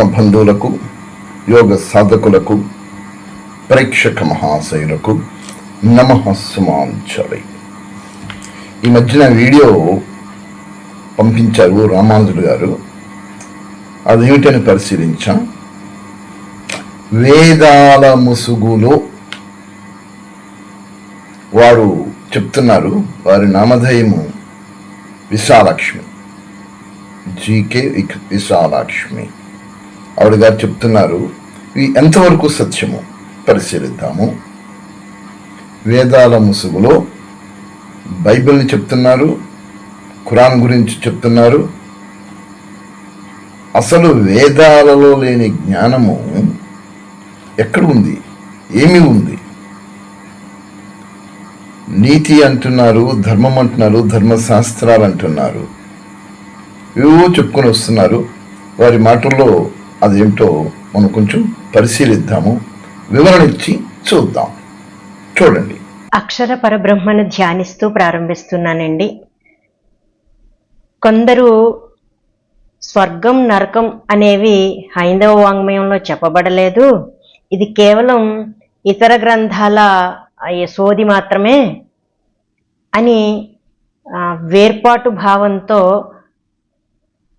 ఆత్మబంధువులకు యోగ సాధకులకు ప్రేక్షక మహాశయులకు నమ ఈ మధ్యన వీడియో పంపించారు రామానుజుడు గారు. అదేమిటని పరిశీలించాం. వేదాల ముసుగులో వారు చెప్తున్నారు వారి నామధేయము విశాలక్ష్మి. జీకే విశాలక్ష్మి. ఆవిడ గారు చెప్తున్నారు ఇవి ఎంతవరకు సత్యము పరిశీలిద్దాము. వేదాల ముసుగులో బైబిల్ని చెప్తున్నారు ఖురాన్ గురించి చెప్తున్నారు. అసలు వేదాలలో లేని జ్ఞానము ఎక్కడ ఉంది ఏమి ఉంది? నీతి అంటున్నారు ధర్మం అంటున్నారు ధర్మశాస్త్రాలు అంటున్నారు. ఏవో చెప్పుకొని వస్తున్నారు. వారి మాటల్లో అదేంటో మనం కొంచెం పరిశీలిద్దాము. వివరణ ఇచ్చి చూద్దాం. చూడండి. అక్షర పరబ్రహ్మను ధ్యానిస్తూ ప్రారంభిస్తున్నానండి. కొందరు స్వర్గం నరకం అనేవి హైందవ వాంగ్మయంలో చెప్పబడలేదు. ఇది కేవలం ఇతర గ్రంథాల సోది మాత్రమే అని వేర్పాటు భావంతో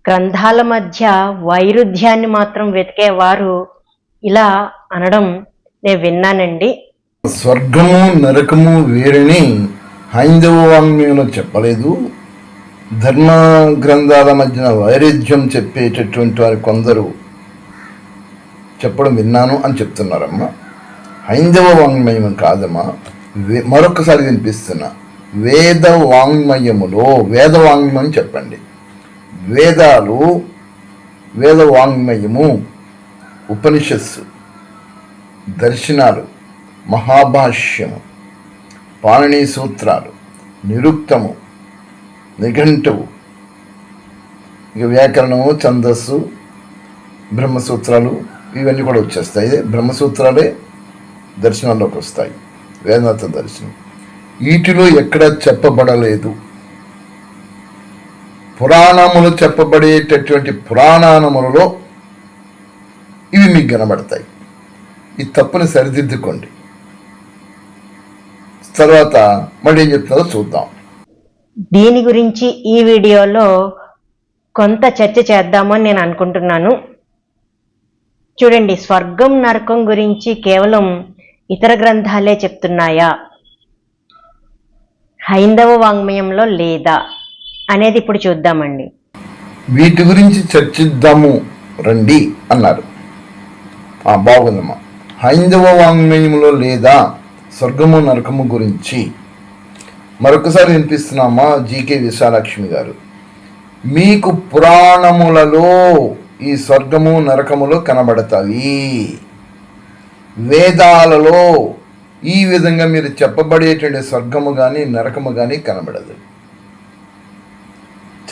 గ్రంథాల మధ్య వైరుధ్యాన్ని మాత్రం వెతికేవారు ఇలా అనడం నేను విన్నానండి. స్వర్గము నరకము వేరని హైందవ వాంగ్మయంలో చెప్పలేదు. ధర్మ గ్రంథాల మధ్యన వైరుధ్యం చెప్పేటటువంటి వారు కొందరు చెప్పడం విన్నాను అని చెప్తున్నారమ్మా. హైందవ వాంగ్మయం కాదమ్మా. మరొకసారి వినిపిస్తున్నా. వేద వాంగ్మయములో వేద వాంగ్మయం చెప్పండి. వేదాలు వేద వాంగ్మయము ఉపనిషత్సు దర్శనాలు మహాభాష్యము పాణిని సూత్రాలు నిరుక్తము నిఘంటువు ఇక వ్యాకరణము ఛందస్సు బ్రహ్మసూత్రాలు ఇవన్నీ కూడా వచ్చేస్తాయి. బ్రహ్మసూత్రాలే దర్శనాల్లోకి వస్తాయి. వేదాంత దర్శనం. వీటిలో ఎక్కడా చెప్పబడలేదు. పురాణములు చెప్పబడేటటువంటి పురాణానములలో ఇవి మీకు కనబడతాయి. ఈ తప్పుని సరిదిద్దుకోండి. తర్వాత మళ్ళీ ఏం చెప్తున్నారో చూద్దాం. దీని గురించి ఈ వీడియోలో కొంత చర్చ చేద్దామని నేను అనుకుంటున్నాను. చూడండి స్వర్గం నరకం గురించి కేవలం ఇతర గ్రంథాలే చెప్తున్నాయా? హైందవ వాంగ్మయంలో లేదా? అనేది ఇప్పుడు చూద్దామండి. వీటి గురించి చర్చిద్దాము రండి అన్నారు. ఆ బాగుందమ్మా. హైందవ వాంగ్మయంలో లేదా స్వర్గము నరకము గురించి మరొకసారి వినిపిస్తున్నామా జీకే విశాలక్ష్మి గారు? మీకు పురాణములలో ఈ స్వర్గము నరకములు కనబడతాయి. వేదాలలో ఈ విధంగా మీరు చెప్పబడేటువంటి స్వర్గము కానీ నరకము కానీ కనబడదు.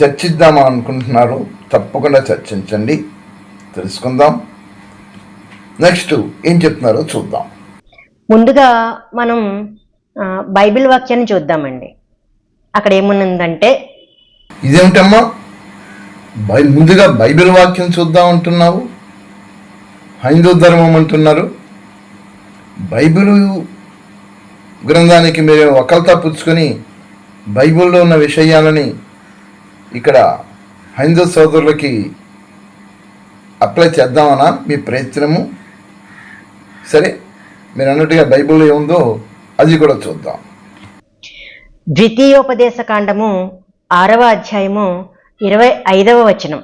చర్చిద్దామా అనుకుంటున్నారు తప్పకుండా చర్చించండి. తెలుసుకుందాం. నెక్స్ట్ ఏం చెప్తున్నారో చూద్దాం. ముందుగా మనం బైబిల్ వాక్యాన్ని చూద్దామండి. అక్కడ ఏమున్నదంటే ఇదేమిటమ్మా? బై ముందుగా బైబిల్ వాక్యం చూద్దాం అంటున్నావు? హైందవ ధర్మం అంటున్నారు. బైబిల్ గ్రంథానికి మీరు ఒకల్తా పుచ్చుకొని బైబిల్లో ఉన్న విషయాలని ఇక్కడ హైందవ సోదరులకి అప్లై చేద్దామనా మీ ప్రయత్నము. సరే మీరు అన్నట్టుగా బైబిల్లో ఏముందో అది కూడా చూద్దాం. ద్వితీయోపదేశ కాండము ఆరవ అధ్యాయము ఇరవై ఐదవ వచనం.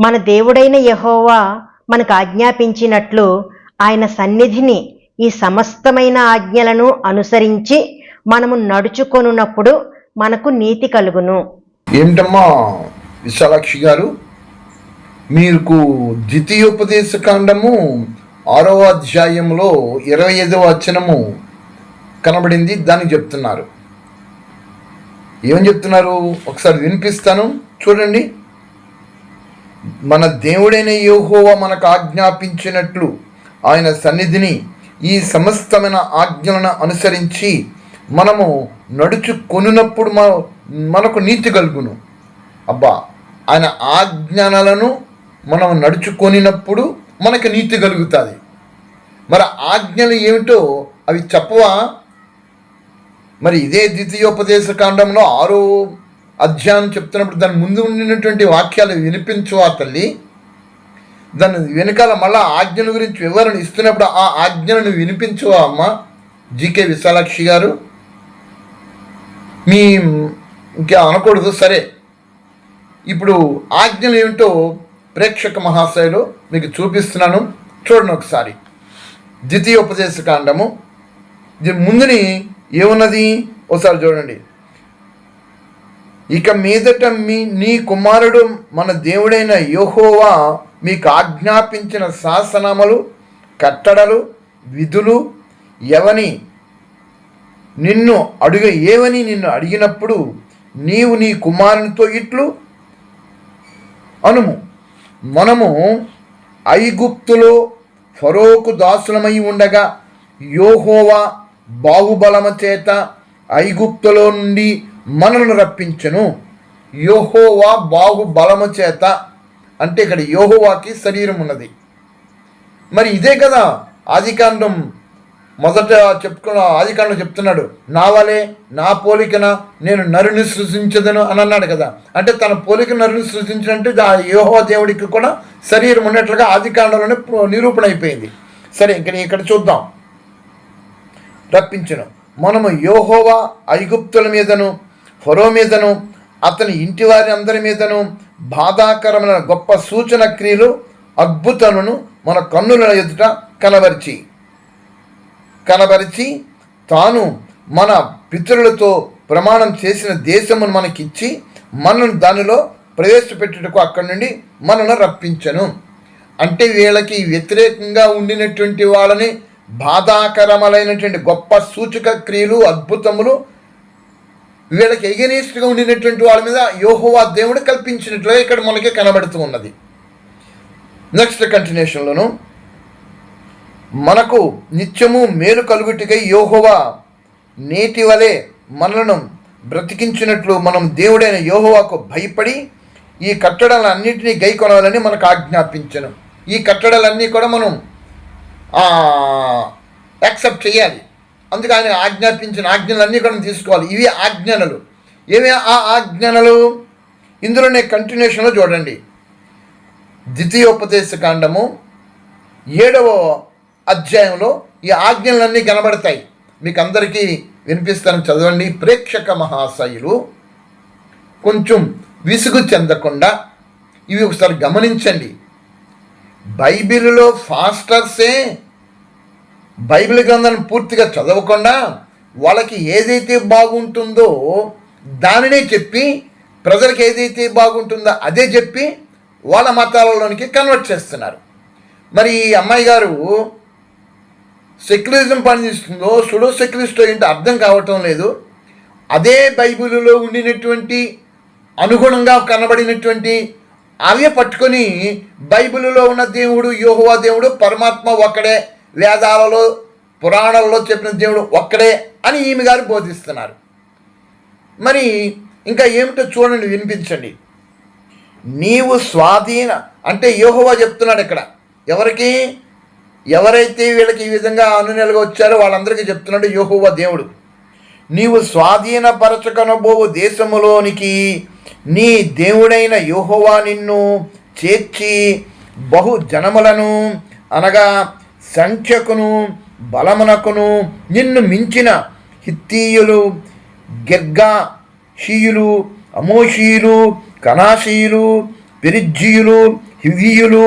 మన దేవుడైన యహోవా మనకు ఆజ్ఞాపించినట్లు ఆయన సన్నిధిని ఈ సమస్తమైన ఆజ్ఞలను అనుసరించి మనము నడుచుకొనున్నప్పుడు మనకు నీతి కలుగును. ఏమిటమ్మా విశాలాక్షి గారు? మీకు ద్వితీయోపదేశ కాండము ఆరవ అధ్యాయంలో ఇరవై ఐదవ వచనము కనబడింది దానికి చెప్తున్నారు. ఏమని చెప్తున్నారు? ఒకసారి వినిపిస్తాను చూడండి. మన దేవుడైన యోహోవా మనకు ఆజ్ఞాపించినట్లు ఆయన సన్నిధిని ఈ సమస్తమైన ఆజ్ఞలను అనుసరించి మనము నడుచు కొనున్నప్పుడు మన మనకు నీతి కలుగును. అబ్బా ఆయన ఆజ్ఞానాలను మనం నడుచుకొనినప్పుడు మనకు నీతి కలుగుతుంది. మరి ఆజ్ఞలు ఏమిటో అవి చెప్పవా? మరి ఇదే ద్వితీయోపదేశ కాండంలో ఆరో అధ్యాయం చెప్తున్నప్పుడు దాని ముందు ఉండినటువంటి వాక్యాలు వినిపించవా తల్లి? దాని వెనకాల మళ్ళా ఆజ్ఞల గురించి వివరణ ఇస్తున్నప్పుడు ఆ ఆజ్ఞలను వినిపించవా అమ్మ? జీకే విశాలాక్షి గారు మీ ఇంకా అనకూడదు సరే. ఇప్పుడు ఆజ్ఞలు ఏమిటో ప్రేక్షక మహాశయలో మీకు చూపిస్తున్నాను. చూడండి ఒకసారి. ద్వితీయోపదేశ కాండము ముందుని ఏమున్నది? ఒకసారి చూడండి. ఇక మీదట మీ నీ కుమారుడు మన దేవుడైన యోహోవా మీకు ఆజ్ఞాపించిన శాసనములు కట్టడలు విధులు ఎవని? నిన్ను అడుగ ఏవని నిన్ను అడిగినప్పుడు నీవు నీ కుమారునితో ఇట్లు అనుము. మనము ఐగుప్తులో ఫరోకు దాసులమై ఉండగా యోహోవా బాహుబలము చేత ఐగుప్తులో నుండి మనల్ని రప్పించను. యోహోవా బాహుబలము చేత అంటే ఇక్కడ యోహోవాకి శరీరం ఉన్నది మరి ఇదే కదా ఆదికాండం మొదట చెప్పుకున్న ఆదికాండం చెప్తున్నాడు నా వలే నా పోలికన నేను నరుని సృజించదను అని అన్నాడు కదా. అంటే తన పోలిక నరుని సృజించినట్టు ఆ యోహో దేవుడికి కూడా శరీరం ఉన్నట్లుగా ఆదికాండంలోనే నిరూపణ అయిపోయింది. సరే ఇంక ఇక్కడ చూద్దాం. రప్పించను. మనము యోహోవా ఐగుప్తుల మీదను ఫరో మీదను అతని ఇంటి వారి అందరి మీదను బాధాకరమైన గొప్ప సూచన క్రియలు అద్భుతములను మన కన్నుల ఎదుట కనబరిచి కనబరిచి తాను మన పితరులతో ప్రమాణం చేసిన దేశమును మనకిచ్చి మనను దానిలో ప్రవేశపెట్టుటకు అక్కడి నుండి మనను రప్పించను. అంటే వీళ్ళకి వ్యతిరేకంగా ఉండినటువంటి వాళ్ళని బాధాకరములైనటువంటి గొప్ప సూచక క్రియలు అద్భుతములు వీళ్ళకి ఎగనీస్ట్గా ఉండినటువంటి వాళ్ళ మీద యోహోవా దేవుడు కల్పించినట్లుగా ఇక్కడ మనకి కనబడుతూ ఉన్నది. నెక్స్ట్ కంటిన్యూషన్లోను మనకు నిత్యము మేలు కలుగుటికై యోహోవా నేటి వలె మనలను బ్రతికించినట్లు మనం దేవుడైన యోహోవాకు భయపడి ఈ కట్టడాలన్నింటినీ గైకొనాలని మనకు ఆజ్ఞాపించను. ఈ కట్టడాలన్నీ కూడా మనం యాక్సెప్ట్ చేయాలి. అందుకే ఆయన ఆజ్ఞాపించిన ఆజ్ఞలన్నీ కూడా తీసుకోవాలి. ఇవి ఆజ్ఞనలు ఏవి ఆ ఆజ్ఞనలు ఇందులోనే కంటిన్యూషన్లో చూడండి. ద్వితీయోపదేశ కాండము ఏడవ అధ్యాయంలో ఈ ఆజ్ఞలన్నీ కనబడతాయి. మీకు అందరికీ వినిపిస్తాను చదవండి. ప్రేక్షక మహాశయులు కొంచెం విసుగు చెందకుండా ఇవి ఒకసారి గమనించండి. బైబిల్లో ఫాస్టర్సే బైబిల్ గ్రంథాన్ని పూర్తిగా చదవకుండా వాళ్ళకి ఏదైతే బాగుంటుందో దానినే చెప్పి ప్రజలకు ఏదైతే బాగుంటుందో అదే చెప్పి వాళ్ళ మతాలలోనికి కన్వర్ట్ చేస్తున్నారు. మరి ఈ అమ్మాయి గారు సెక్యులరిజం పనిచేస్తుందో సుడో సెక్యులరిస్ట్ ఏంటో అర్థం కావటం లేదు. అదే బైబిల్లో ఉండినటువంటి అనుగుణంగా కనబడినటువంటి అవే పట్టుకొని బైబిల్లో ఉన్న దేవుడు యోహువా దేవుడు పరమాత్మ ఒక్కడే వేదాలలో పురాణాలలో చెప్పిన దేవుడు ఒక్కడే అని ఈమె గారు బోధిస్తున్నారు. మరి ఇంకా ఏమిటో చూడండి వినిపించండి. నీవు స్వాధీన అంటే యోహోవా చెప్తున్నాడు ఇక్కడ. ఎవరికి? ఎవరైతే వీళ్ళకి ఈ విధంగా అనునెలుగా వచ్చారో వాళ్ళందరికీ చెప్తున్నాడు యోహోవా దేవుడు. నీవు స్వాధీనపరచకనబోవు దేశములోనికి నీ దేవుడైన యోహోవా నిన్ను చేర్చి బహు జనములను అనగా సంఖ్యకును బలమునకును నిన్ను మించిన హిత్తీయులు గెగ్గా షీయులు అమోషీయులు కనాషీయులు పెరిజ్జీయులు హివ్వీయులు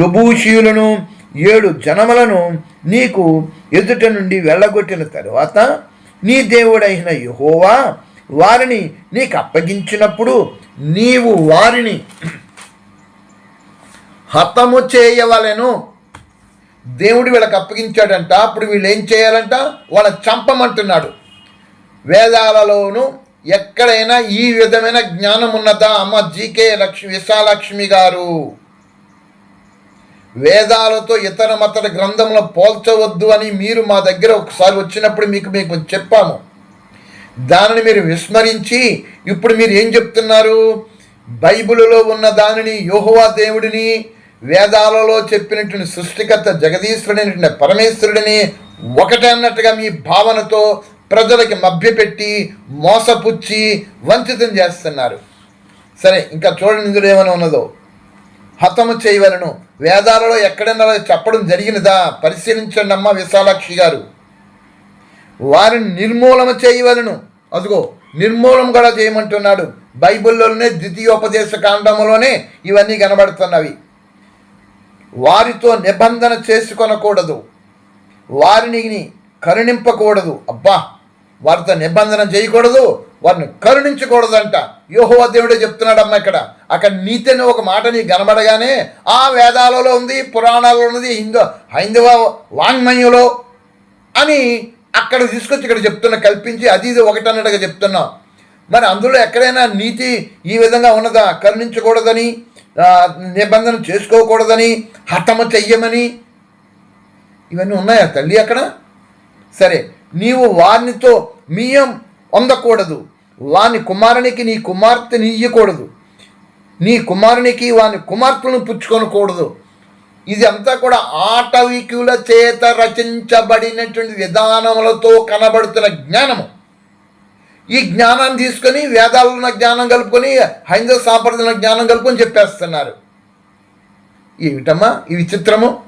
యబూషీయులను ఏడు జనములను నీకు ఎదుట నుండి వెళ్ళగొట్టిన తరువాత నీ దేవుడైన యహోవా వారిని నీకు అప్పగించినప్పుడు నీవు వారిని హతము చేయవలెను. దేవుడు వీళ్ళకి అప్పగించాడంట. అప్పుడు వీళ్ళు ఏం చేయాలంట? వాళ్ళ చంపమంటున్నాడు. వేదాలలోను ఎక్కడైనా ఈ విధమైన జ్ఞానం ఉన్నదా అమ్మ జీకే లక్ష్మి విశాలక్ష్మి గారు. వేదాలతో ఇతర మతల గ్రంథంలో పోల్చవద్దు అని మీరు మా దగ్గర ఒకసారి వచ్చినప్పుడు మీకు మీకు చెప్పాము. దానిని మీరు విస్మరించి ఇప్పుడు మీరు ఏం చెప్తున్నారు? బైబిలులో ఉన్న దానిని యోహోవా దేవుడిని వేదాలలో చెప్పినటువంటి సృష్టికర్త జగదీశ్వరుడైనటువంటి పరమేశ్వరుడిని ఒకటే అన్నట్టుగా మీ భావనతో ప్రజలకి మభ్యపెట్టి మోసపుచ్చి వంచితం చేస్తున్నారు. సరే ఇంకా చూడండి ఇందులో ఏమైనా ఉన్నదో. హతము చేయవలను. వేదాలలో ఎక్కడైనా చెప్పడం జరిగినదా? పరిశీలించండి అమ్మ విశాలాక్షి గారు. వారిని నిర్మూలన చేయవలను. అదిగో నిర్మూలం కూడా చేయమంటున్నాడు. బైబిల్లోనే ద్వితీయోపదేశ కాండములోనే ఇవన్నీ కనబడుతున్నవి. వారితో నిబంధన చేసుకొనకూడదు. వారిని కరుణింపకూడదు. అబ్బా వారితో నిబంధన చేయకూడదు. వారిని కరుణించకూడదంట. యోహో దేవుడే చెప్తున్నాడమ్మా ఇక్కడ. అక్కడ నీతి అనే ఒక మాట నీ కనబడగానే ఆ వేదాలలో ఉంది పురాణాలలో ఉన్నది హిందూ హైందవ వాంగ్మయంలో అని అక్కడ తీసుకొచ్చి ఇక్కడ చెప్తున్నా కల్పించి అది ఇది ఒకటి అన్నట్టుగా చెప్తున్నాం. మరి అందులో ఎక్కడైనా నీతి ఈ విధంగా ఉన్నదా? కరుణించకూడదని నిబంధన చేసుకోకూడదని హతమ చెయ్యమని ఇవన్నీ ఉన్నాయా తల్లి అక్కడ? సరే నీవు వారినితో మీయం పొందకూడదు వాని కుమారునికి నీ కుమార్తెని ఇయ్యకూడదు నీ కుమారునికి వాని కుమార్తెను పుచ్చుకొనకూడదు. ఇది అంతా కూడా ఆటవికుల చేత రచించబడినటువంటి విధానములతో కనబడుతున్న జ్ఞానము. ఈ జ్ఞానాన్ని తీసుకొని వేదాల్లో ఉన్న జ్ఞానం కలుపుకొని హైందవ సాంప్రదాయ జ్ఞానం కలుపుకొని చెప్పేస్తున్నారు. ఏమిటమ్మా ఈ విచిత్రము?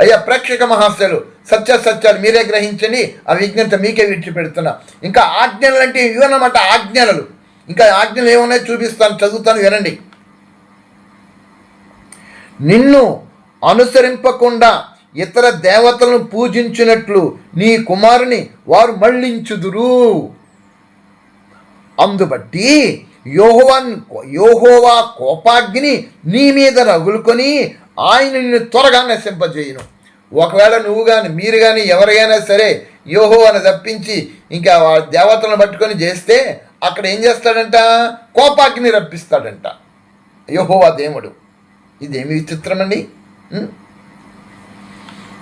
అయ్యా ప్రేక్షక మహాశయులు సత్య సత్యాలు మీరే గ్రహించండి ఆ విజ్ఞత మీకే విడిచిపెడుతున్నా. ఇంకా ఆజ్ఞలు అంటే ఇవన్నమాట ఆజ్ఞలు. ఇంకా ఆజ్ఞలు ఏమున్నాయో చూపిస్తాను చదువుతాను వినండి. నిన్ను అనుసరింపకుండా ఇతర దేవతలను పూజించినట్లు నీ కుమారుని వారు మళ్ళించుదురు. అందుబట్టి యోహోవాన్ యోహోవా కోపాగ్ని నీ మీద రగులుకొని ఆయన నిన్ను త్వరగా నశింపజేయను. ఒకవేళ నువ్వు కానీ మీరు కానీ ఎవరికైనా సరే యోహో అని తప్పించి ఇంకా ఆ దేవతలను పట్టుకొని చేస్తే అక్కడ ఏం చేస్తాడంట? కోపాగ్ని రప్పిస్తాడంట. యహోవా దేవుడు. ఇదేమి విచిత్రం అండి?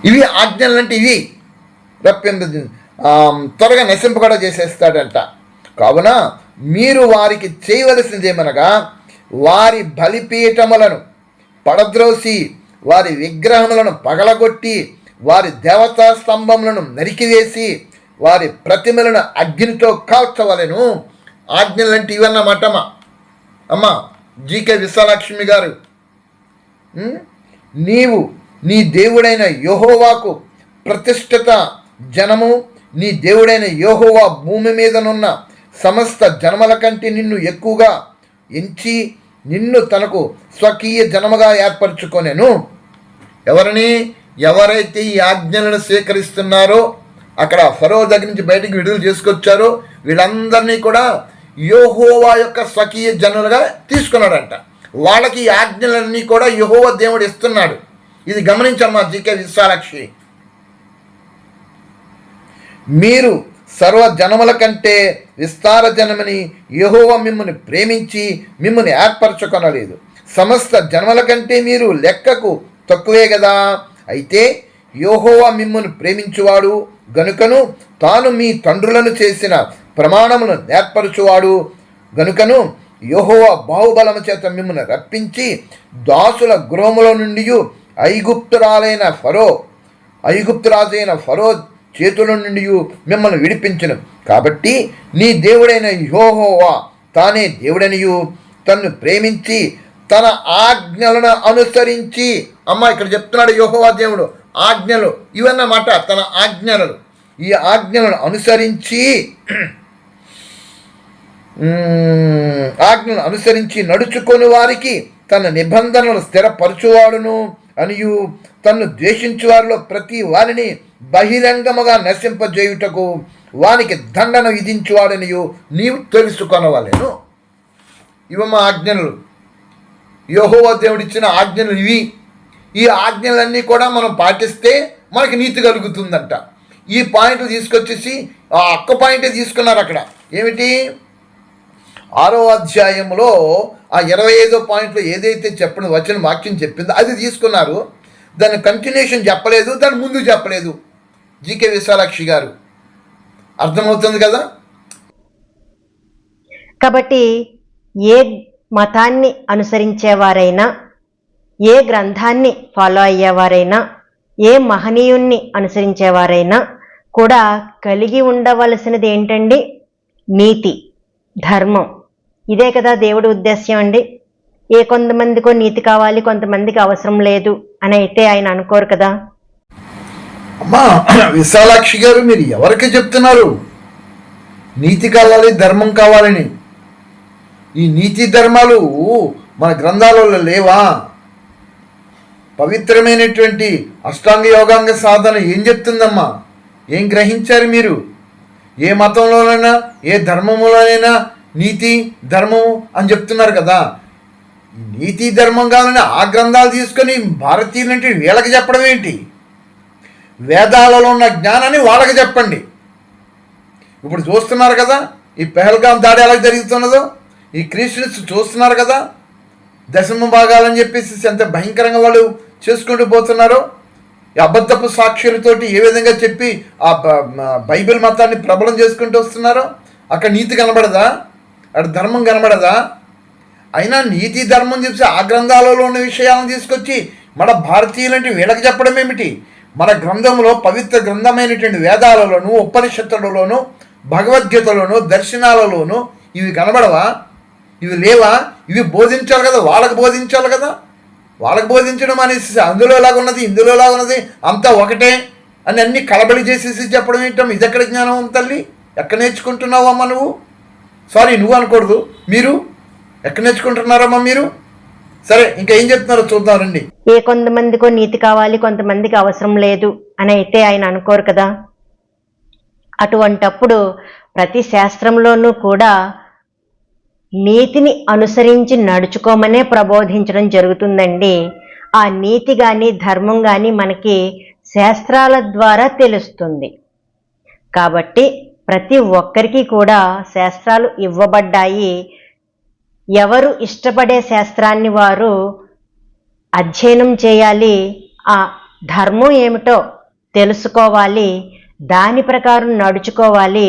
ఇవి ఆజ్ఞలు అంటే ఇవి. రప్పింది త్వరగా నశింపు కూడా చేసేస్తాడంట. కావున మీరు వారికి చేయవలసిందేమనగా వారి బలిపీఠములను పడద్రోసి వారి విగ్రహములను పగలగొట్టి వారి దేవతా స్తంభములను నరికివేసి వారి ప్రతిమలను అగ్నితో కాల్చవలెను. ఆజ్ఞలంటే ఇవన్నమాటమ్మా అమ్మా జీకే విశాలక్ష్మి గారు. నీవు నీ దేవుడైన యోహోవాకు ప్రతిష్ఠిత జనము నీ దేవుడైన యోహోవా భూమి మీదనున్న సమస్త జనముల కంటే నిన్ను ఎక్కువగా ఎంచి నిన్ను తనకు స్వకీయ జనముగా ఏర్పరచుకొనెను. ఎవరిని ఎవరైతే ఈ ఆజ్ఞలను స్వీకరిస్తున్నారో అక్కడ ఫరో దగ్గర నుంచి బయటికి విడుదల చేసుకొచ్చారో వీళ్ళందరినీ కూడా యోహోవా యొక్క స్వకీయ జనులుగా తీసుకున్నాడంట. వాళ్ళకి ఈ ఆజ్ఞలన్నీ కూడా యహోవా దేవుడు ఇస్తున్నాడు. ఇది గమనించమ్మా జీకే విశాలాక్షి మీరు సర్వ జనముల కంటే విస్తార జనమని యహోవ మిమ్మల్ని ప్రేమించి మిమ్మల్ని ఏర్పరచుకొనలేదు. సమస్త జనముల కంటే మీరు లెక్కకు తక్కువే కదా అయితే యోహోవ మిమ్మల్ని ప్రేమించువాడు గనుకను తాను మీ తండ్రులను చేసిన ప్రమాణమును నేర్పరచువాడు గనుకను యోహోవ బాహుబలము చేత మిమ్మల్ని రప్పించి దాసుల గృహముల నుండి ఐగుప్తురాలైన ఫరో ఐగుప్తురాజైన ఫరో చేతుల నుండి మిమ్మల్ని విడిపించను. కాబట్టి నీ దేవుడైన యోహోవా తానే దేవుడనియు. తన్ను ప్రేమించి తన ఆజ్ఞలను అనుసరించి అమ్మ ఇక్కడ చెప్తున్నాడు యోహోవా దేవుడు. ఆజ్ఞలు ఇవన్నమాట తన ఆజ్ఞలు ఈ ఆజ్ఞలను అనుసరించి మ్మ్, ఆజ్ఞలను అనుసరించి నడుచుకొని వారికి తన నిబంధనలు స్థిరపరచువాడును. అనియు తన్ను ద్వేషించు వారిలో ప్రతి వారిని బహిరంగముగా నశింపజేయుటకు వానికి దండన విధించువాడనియు నీవు తెలుసుకొనవలెను. మా ఆజ్ఞలు. యెహోవా దేవుడిచ్చిన ఆజ్ఞలు ఇవి. ఈ ఆజ్ఞలన్నీ కూడా మనం పాటిస్తే మనకి నీతి కలుగుతుందంట. ఈ పాయింట్లు తీసుకొచ్చేసి ఆ ఒక్క పాయింటే తీసుకున్నారు అక్కడ. ఏమిటి? ఆరో అధ్యాయంలో ఆ ఇరవై ఐదో పాయింట్లో ఏదైతే చెప్పిన వచ్చిన వాక్యం చెప్పిందో అది తీసుకున్నారు. దాని కంటిన్యూషన్ చెప్పలేదు దాని ముందు చెప్పలేదు. జీకే విశాలాక్షి గారు. అర్థమవుతుంది కదా? కాబట్టి ఏ మతాన్ని అనుసరించేవారైనా ఏ గ్రంథాన్ని ఫాలో అయ్యేవారైనా ఏ మహనీయుణ్ణి అనుసరించేవారైనా కూడా కలిగి ఉండవలసినది ఏంటండి? నీతి ధర్మం. ఇదే కదా దేవుడి ఉద్దేశ్యం అండి. ఏ కొంతమందికో నీతి కావాలి కొంతమందికి అవసరం లేదు అని అయితే ఆయన అనుకోరు కదా. అమ్మా విశాలాక్షి గారు మీరు ఎవరికి చెప్తున్నారు? నీతి కావాలి ధర్మం కావాలని. ఈ నీతి ధర్మాలు మన గ్రంథాలలో లేవా? పవిత్రమైనటువంటి అష్టాంగ యోగాంగ సాధన ఏం చెప్తుందమ్మా? ఏం గ్రహించారు మీరు? ఏ మతంలోనైనా ఏ ధర్మంలోనైనా నీతి ధర్మము అని చెప్తున్నారు కదా. నీతి ధర్మం కావాలని ఆ గ్రంథాలు తీసుకొని భారతీయులంటే వీళ్ళకి చెప్పడం ఏంటి? వేదాలలో ఉన్న జ్ఞానాన్ని వాళ్ళకి చెప్పండి. ఇప్పుడు చూస్తున్నారు కదా ఈ పెహల్గాం దాడి ఎలా జరుగుతున్నదో? ఈ క్రిస్టియన్స్ చూస్తున్నారు కదా? దశమ భాగాలని చెప్పేసి ఎంత భయంకరంగా వాళ్ళు చేసుకుంటూ పోతున్నారో? ఈ అబద్ధపు సాక్షులతోటి ఏ విధంగా చెప్పి ఆ బైబిల్ మతాన్ని ప్రబలం చేసుకుంటూ వస్తున్నారో? అక్కడ నీతి కనబడదా? అక్కడ ధర్మం కనబడదా? అయినా నీతి ధర్మం చెప్పి ఆ గ్రంథాలలో ఉన్న విషయాలను తీసుకొచ్చి మన భారతీయులంటే వీళ్ళకి చెప్పడం ఏమిటి? మన గ్రంథంలో పవిత్ర గ్రంథమైనటువంటి వేదాలలోను ఉపనిషత్తులలోను భగవద్గీతలోను దర్శనాలలోను ఇవి కనబడవా? ఇవి లేవా? ఇవి బోధించాలి కదా వాళ్ళకి బోధించాలి కదా? వాళ్ళకు బోధించడం అనేసి అందులో ఉన్నది ఇందులో ఉన్నది అంతా ఒకటే అని అన్ని కలబడి చేసేసి చెప్పడం ఏంటం ఇది ఎక్కడ జ్ఞానం తల్లి? ఎక్కడ నేర్చుకుంటున్నావమ్మా నువ్వు? సారీ నువ్వు అనకూడదు మీరు ఎక్కడ నేర్చుకుంటున్నారమ్మా మీరు? సరే ఇంకా ఏం చెప్తున్నారో చూద్దాం రండి. ఏ కొంతమందికో నీతి కావాలి కొంతమందికి అవసరం లేదు అని అయితే ఆయన అనుకోరు కదా. అటువంటప్పుడు ప్రతి శాస్త్రంలోనూ కూడా నీతిని అనుసరించి నడుచుకోమనే ప్రబోధించడం జరుగుతుందండి. ఆ నీతి కానీ ధర్మం కానీ మనకి శాస్త్రాల ద్వారా తెలుస్తుంది. కాబట్టి ప్రతి ఒక్కరికి కూడా శాస్త్రాలు ఇవ్వబడ్డాయి. ఎవరు ఇష్టపడే శాస్త్రాన్ని వారు అధ్యయనం చేయాలి ఆ ధర్మం ఏమిటో తెలుసుకోవాలి దాని ప్రకారం నడుచుకోవాలి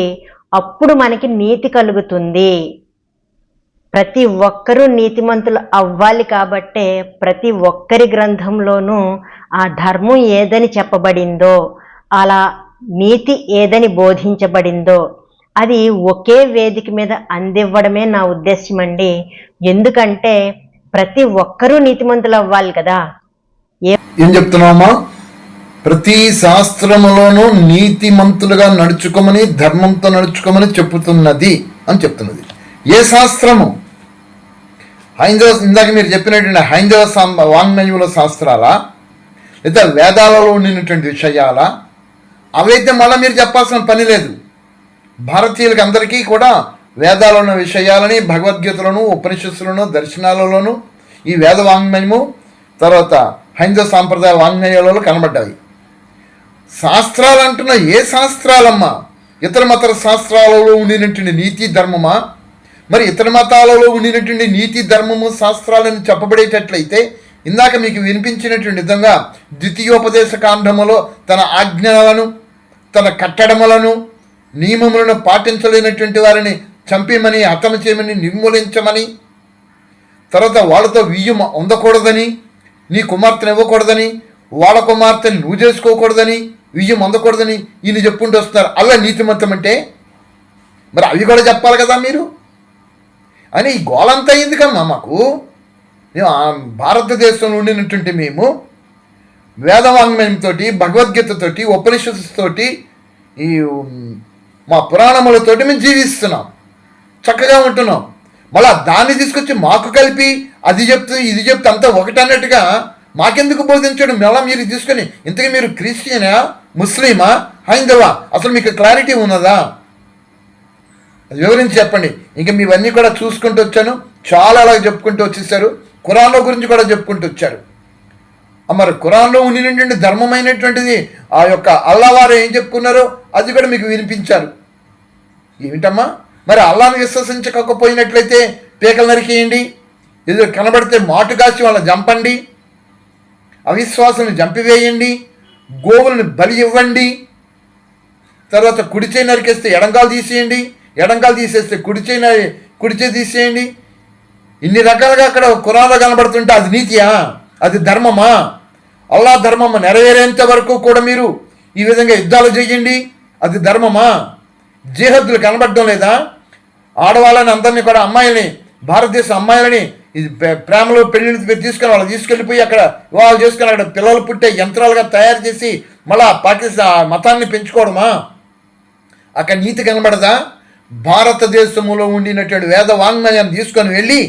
అప్పుడు మనకి నీతి కలుగుతుంది. ప్రతి ఒక్కరూ నీతిమంతులు అవ్వాలి కాబట్టే ప్రతి ఒక్కరి గ్రంథంలోనూ ఆ ధర్మం ఏదని చెప్పబడిందో అలా నీతి ఏదని బోధించబడిందో అది ఒకే వేదిక మీద అందివ్వడమే నా ఉద్దేశం అండి ఎందుకంటే ప్రతి ఒక్కరూ నీతిమంతులు అవ్వాలి కదా. ఏం చెప్తున్నామా ప్రతి శాస్త్రములోనూ నీతిమంతులుగా నడుచుకోమని ధర్మంతో నడుచుకోమని చెప్పుతున్నది అని చెప్తున్నది. ఏ శాస్త్రము? హైందవ ఇందాక మీరు చెప్పినటువంటి హైందవ సం వాంగ్మయముల శాస్త్రాలా? లేదా వేదాలలో ఉండినటువంటి విషయాలా? అవైతే మళ్ళీ మీరు చెప్పాల్సిన పని లేదు. భారతీయులకి అందరికీ కూడా వేదాలు ఉన్న విషయాలని భగవద్గీతలను ఉపనిషత్తులను దర్శనాలలోను ఈ వేద వాంగ్మయము తర్వాత హైందవ సాంప్రదాయ వాంగ్మయాలలో కనబడ్డాయి. శాస్త్రాలు అంటున్న ఏ శాస్త్రాలమ్మా? ఇతర మత శాస్త్రాలలో ఉండినటువంటి నీతి ధర్మమా? మరి ఇతర మతాలలో ఉండినటువంటి నీతి ధర్మము శాస్త్రాలను చెప్పబడేటట్లయితే ఇందాక మీకు వినిపించినటువంటి విధంగా ద్వితీయోపదేశ కాండములో తన ఆజ్ఞలను తన కట్టడములను నియమములను పాటించలేనటువంటి వారిని చంపేమని హతము చేయమని నిర్మూలించమని తర్వాత వాళ్ళతో వియ్యం అందకూడదని నీ కుమార్తెను ఇవ్వకూడదని వాళ్ళ కుమార్తెని నువ్వు చేసుకోకూడదని వియ్యం అందకూడదని ఈయన చెప్పుకుంటూ వస్తున్నారు. అలా నీతిమంతం అంటే మరి అవి కూడా చెప్పాలి కదా మీరు? అని ఈ గోలంతా ఎందుకమ్మా మాకు? మేము భారతదేశంలో ఉండినటువంటి మేము వేదవాంగ్మయంతో భగవద్గీతతోటి ఉపనిషత్తుతోటి ఈ మా పురాణములతోటి మేము జీవిస్తున్నాం. చక్కగా ఉంటున్నాం. మళ్ళా దాన్ని తీసుకొచ్చి మాకు కలిపి అది చెప్తూ ఇది చెప్తే అంతా ఒకటన్నట్టుగా మాకెందుకు బోధించడం? మళ్ళా మీరు తీసుకొని ఇంతకీ మీరు క్రిస్టియనా? ముస్లిమా? హైందవా? అసలు మీకు క్లారిటీ ఉన్నదా? అది వివరించి చెప్పండి. ఇంకా మీవన్నీ కూడా చూసుకుంటూ వచ్చాను. చాలా అలా చెప్పుకుంటూ వచ్చేసారు. కురాన్ల గురించి కూడా చెప్పుకుంటూ వచ్చారు. మరి కురాన్లో ఉండినటువంటి ధర్మమైనటువంటిది ఆ యొక్క అల్లావారు ఏం చెప్పుకున్నారో అది కూడా మీకు వినిపించారు. ఏమిటమ్మా? మరి అల్లాను విశ్వసించకపోయినట్లయితే పీకలు నరికేయండి. ఏదో కనబడితే మాటు కాసి వాళ్ళని చంపండి. అవిశ్వాసాన్ని చంపివేయండి. గోవులను బలి ఇవ్వండి. తర్వాత కుడిచే నరికేస్తే ఎడంకాలు తీసేయండి. ఎడంకాలు తీసేస్తే కుడిచే చేయి నరి- తీసేయండి. ఇన్ని రకాలుగా అక్కడ కురాలో కనబడుతుంటే అది నీతియా? అది ధర్మమా? అల్లా ధర్మము నెరవేరేంత వరకు కూడా మీరు ఈ విధంగా యుద్ధాలు చేయండి. అది ధర్మమా? జీహద్దులు కనబడడం లేదా? ఆడవాళ్ళని అందరినీ కూడా అమ్మాయిలని భారతదేశ అమ్మాయిలని ఇది ప్రేమలో పెళ్ళిని తీసుకొని వాళ్ళు తీసుకెళ్ళిపోయి అక్కడ వివాహాలు చేసుకొని అక్కడ పిల్లలు పుట్టే యంత్రాలుగా తయారు చేసి మళ్ళా పాకిస్తాన్ ఆ మతాన్ని పెంచుకోవడమా? అక్కడ నీతి కనబడదా? భారతదేశంలో ఉండినటువంటి వేద వాంగ్మయాన్ని తీసుకొని వెళ్ళి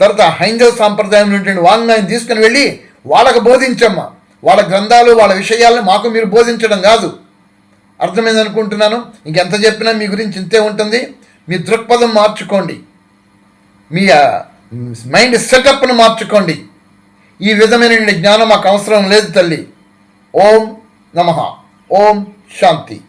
తర్వాత హైందవ సాంప్రదాయం ఉన్నటువంటి వాంగ్మయం తీసుకొని వెళ్ళి వాళ్ళకు బోధించమ్మా. వాళ్ళ గ్రంథాలు వాళ్ళ విషయాలను మాకు మీరు బోధించడం కాదు. అర్థమైంది అనుకుంటున్నాను? ఇంకెంత చెప్పినా మీ గురించి ఇంతే ఉంటుంది. మీ దృక్పథం మార్చుకోండి. మీ మైండ్ సెటప్ను మార్చుకోండి. ఈ విధమైన జ్ఞానం మాకు అవసరం లేదు తల్లి. ఓం నమ. ఓం శాంతి.